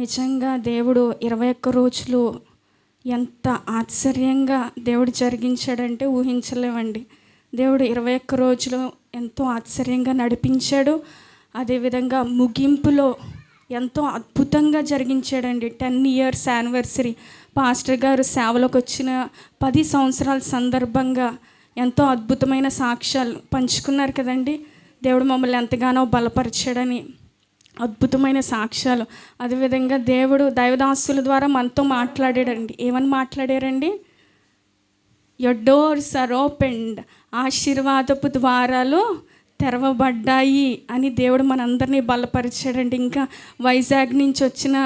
నిజంగా దేవుడు ఇరవై ఒక్క రోజులు ఎంత ఆశ్చర్యంగా దేవుడు జరిగించాడంటే ఊహించలేమండి. దేవుడు ఇరవై ఒక్క రోజులు ఎంతో ఆశ్చర్యంగా నడిపించాడు. అదేవిధంగా ముగింపులో ఎంతో అద్భుతంగా జరిగించాడండి. Ten years anniversary. పాస్టర్ గారు సేవలోకి వచ్చిన పది సంవత్సరాల సందర్భంగా ఎంతో అద్భుతమైన సాక్ష్యాలు పంచుకున్నారు కదండి. దేవుడు మమ్మల్ని ఎంతగానో బలపరిచాడని అద్భుతమైన సాక్ష్యాలు. అదేవిధంగా దేవుడు దైవదాసుల ద్వారా మనతో మాట్లాడాడండి. ఏమని మాట్లాడారండి? యొర్ డోర్స్ ఆర్ ఓపెండ్ ఆశీర్వాదపు ద్వారాలు తెరవబడ్డాయి అని దేవుడు మనందరినీ బలపరిచాడండి. ఇంకా వైజాగ్ నుంచి వచ్చిన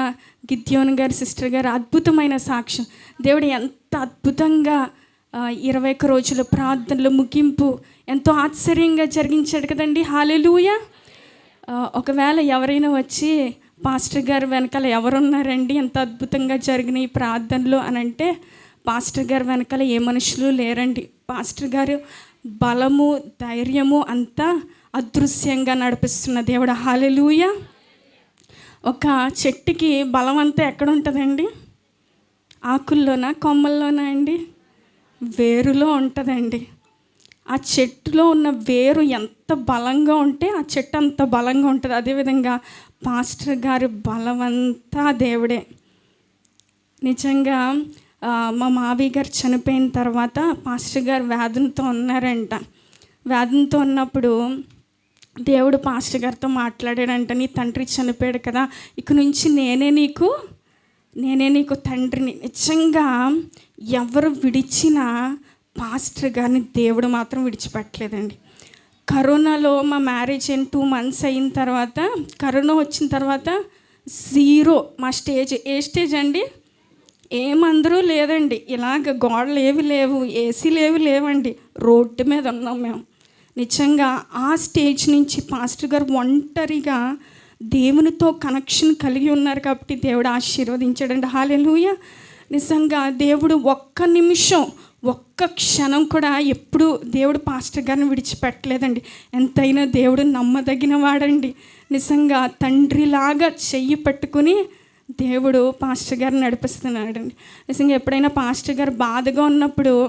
గిద్యోన్ గారి సిస్టర్ గారు అద్భుతమైన సాక్ష్యం. దేవుడు ఎంత అద్భుతంగా ఇరవై ఒక్క రోజుల ప్రార్థనలు ముగింపు ఎంతో ఆశ్చర్యంగా జరిగించాడు కదండి. హాలెలుయా! ఒకవేళ ఎవరైనా వచ్చి పాస్టర్ గారు వెనకాల ఎవరున్నారండి? ఎంత అద్భుతంగా జరిగిన ఈ ప్రార్థనలు అని అంటే పాస్టర్ గారు వెనకాల ఏ మనుషులు లేరండి. పాస్టర్ గారు బలము ధైర్యము అంతా అదృశ్యంగా నడిపిస్తున్న దేవుడు. హాలెలూయ! ఒక చెట్టుకి బలం అంతా ఎక్కడ ఉంటుందండి? ఆకుల్లోనా కొమ్మల్లోనా అండి? వేరులో ఉంటుందండి. ఆ చెట్టులో ఉన్న వేరు ఎంత బలంగా ఉంటే ఆ చెట్టు అంత బలంగా ఉంటుంది. అదేవిధంగా పాస్టర్ గారి బలమంతా దేవుడే. నిజంగా మా మావి గారు చనిపోయిన తర్వాత పాస్టర్ గారు వ్యాధులతో ఉన్నారంట. వ్యాధులతో ఉన్నప్పుడు దేవుడు పాస్టర్ గారితో మాట్లాడాడంట నీ తండ్రి చనిపోయాడు కదా ఇక నుంచి నేనే నీకు నేనే నీకు తండ్రిని. నిజంగా ఎవరు విడిచినా పాస్టర్ గారిని దేవుడు మాత్రం విడిచిపెట్టలేదండి. కరోనాలో మా మ్యారేజ్ అయిన టూ మంత్స్ అయిన తర్వాత కరోనా వచ్చిన తర్వాత జీరో మా స్టేజ్. ఏ స్టేజ్ అండి? ఏమందరూ లేదండి. ఇలాగ గోడలు ఏవి లేవు ఏసీలు ఏవి లేవండి. రోడ్డు మీద ఉన్నాం మేము. నిజంగా ఆ స్టేజ్ నుంచి పాస్టర్ గారు ఒంటరిగా దేవునితో కనెక్షన్ కలిగి ఉన్నారు కాబట్టి దేవుడు ఆశీర్వదించాడండి. హాలెలూయ నిజంగా దేవుడు ఒక్క నిమిషం ఒక్క క్షణం కూడా ఎప్పుడు దేవుడు పాస్టర్ గారిని విడిచిపెట్టలేదండి. ఎంతైనా దేవుడు నమ్మదగిన వాడండి నిజంగా తండ్రిలాగా చెయ్యి పట్టుకుని దేవుడు పాస్టర్ గారిని నడిపిస్తున్నాడండి. నిజంగా ఎప్పుడైనా పాస్టర్ గారు బాధగా ఉన్నప్పుడు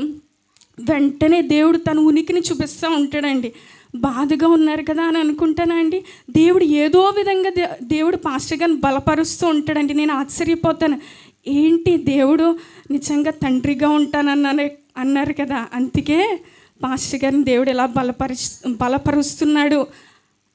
వెంటనే దేవుడు తన ఉనికిని చూపిస్తూ ఉంటాడండి. బాధగా ఉన్నారు కదా అని అనుకుంటానా అండి? దేవుడు ఏదో విధంగా దే దేవుడు పాస్టర్ గారిని బలపరుస్తూ ఉంటాడండి. నేను ఆశ్చర్యపోతాను. ఏంటి దేవుడు నిజంగా తండ్రిగా ఉంటానన్నా అన్నారు కదా. అందుకే పాస్టర్ గారిని దేవుడు ఎలా బలపరి బలపరుస్తున్నాడు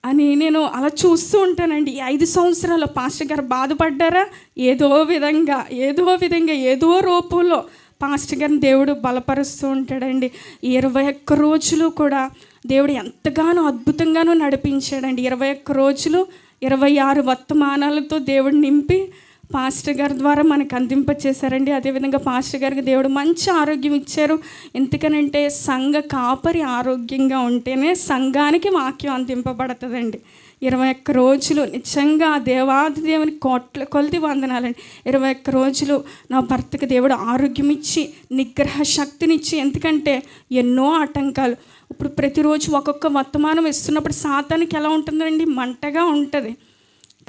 అని నేను అలా చూస్తూ ఉంటానండి. ఈ ఐదు సంవత్సరాలు పాస్టర్ గారు బాధపడ్డారా? ఏదో విధంగా ఏదో విధంగా ఏదో రూపంలో పాస్టర్ గారిని దేవుడు బలపరుస్తూ ఉంటాడండి. ఇరవై ఒక్క రోజులు కూడా దేవుడు ఎంతగానో అద్భుతంగానో నడిపించాడండి. ఇరవై ఒక్క రోజులు ఇరవై ఆరు వర్తమానాలతో దేవుడు నింపి పాస్టర్ గారి ద్వారా మనకు అందింపచేశారండి. అదేవిధంగా పాస్టర్ గారికి దేవుడు మంచి ఆరోగ్యం ఇచ్చారు. ఎందుకనంటే సంఘ కాపరి ఆరోగ్యంగా ఉంటేనే సంఘానికి వాక్యం అందింపబడుతుందండి. ఇరవై ఒక్క రోజులు నిజంగా ఆ దేవాది దేవుని కోట్ల కొలిది వందనాలండి. ఇరవై ఒక్క రోజులు నా భర్తకు దేవుడు ఆరోగ్యం ఇచ్చి నిగ్రహ శక్తినిచ్చి ఎందుకంటే ఎన్నో ఆటంకాలు. ఇప్పుడు ప్రతిరోజు ఒక్కొక్క వర్తమానం ఇస్తున్నప్పుడు సాతానికి ఎలా ఉంటుందండి? మంటగా ఉంటుంది.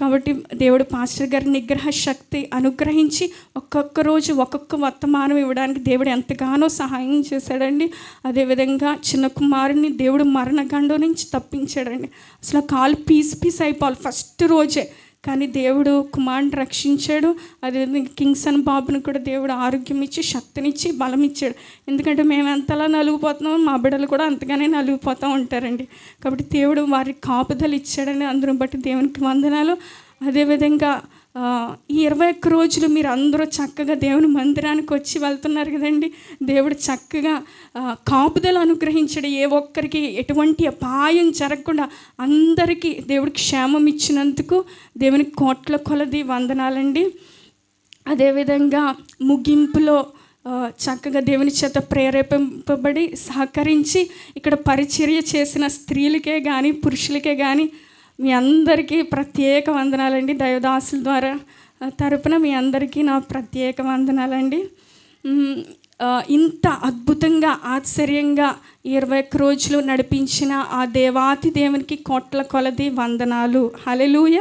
కాబట్టి దేవుడు పాస్టర్ గారి నిగ్రహ శక్తి అనుగ్రహించి ఒక్కొక్క రోజు ఒక్కొక్క వర్తమానం ఇవ్వడానికి దేవుడు ఎంతగానో సహాయం చేశాడండి. అదేవిధంగా చిన్న కుమారుని దేవుడు మరణగండం నుంచి తప్పించాడండి. అసలు కాలు పీస్ పీస్ అయిపోవాలి. ఫస్ట్ రోజే కానీ దేవుడు కుమారుని రక్షించాడు. అదేవిధంగా కింగ్సన్ బాబుని కూడా దేవుడు ఆరోగ్యం ఇచ్చి శక్తినిచ్చి బలం ఇచ్చాడు ఎందుకంటే మేము ఎంతలా నలిగిపోతున్నామో మా బిడ్డలు కూడా అంతగానే నలిగిపోతూ ఉంటారండి. కాబట్టి దేవుడు వారికి కాపుదలు ఇచ్చాడని అందరం బట్టి దేవునికి వందనాలు. అదేవిధంగా ఈ ఇరవై ఒక్క రోజులు మీరు అందరూ చక్కగా దేవుని మందిరానికి వచ్చి వెళ్తున్నారు కదండి. దేవుడు చక్కగా కాపుదలు అనుగ్రహించడు. ఏ ఒక్కరికి ఎటువంటి అపాయం జరగకుండా అందరికీ దేవుడికి క్షేమం ఇచ్చినందుకు దేవునికి కోట్ల కొలది వందనాలండి. అదేవిధంగా ముగింపులో చక్కగా దేవుని చేత ప్రేరేపింపబడి సహకరించి ఇక్కడ పరిచర్య చేసిన స్త్రీలకే కానీ పురుషులకే కానీ మీ అందరికీ ప్రత్యేక వందనాలండి. దైవదాసుల ద్వారా తరపున మీ అందరికీ నా ప్రత్యేక వందనాలండి. ఇంత అద్భుతంగా ఆశ్చర్యంగా ఇరవై ఒక్క రోజులు నడిపించిన ఆ దేవాతి దేవునికి కోట్ల కొలది వందనాలు. హలెలూయ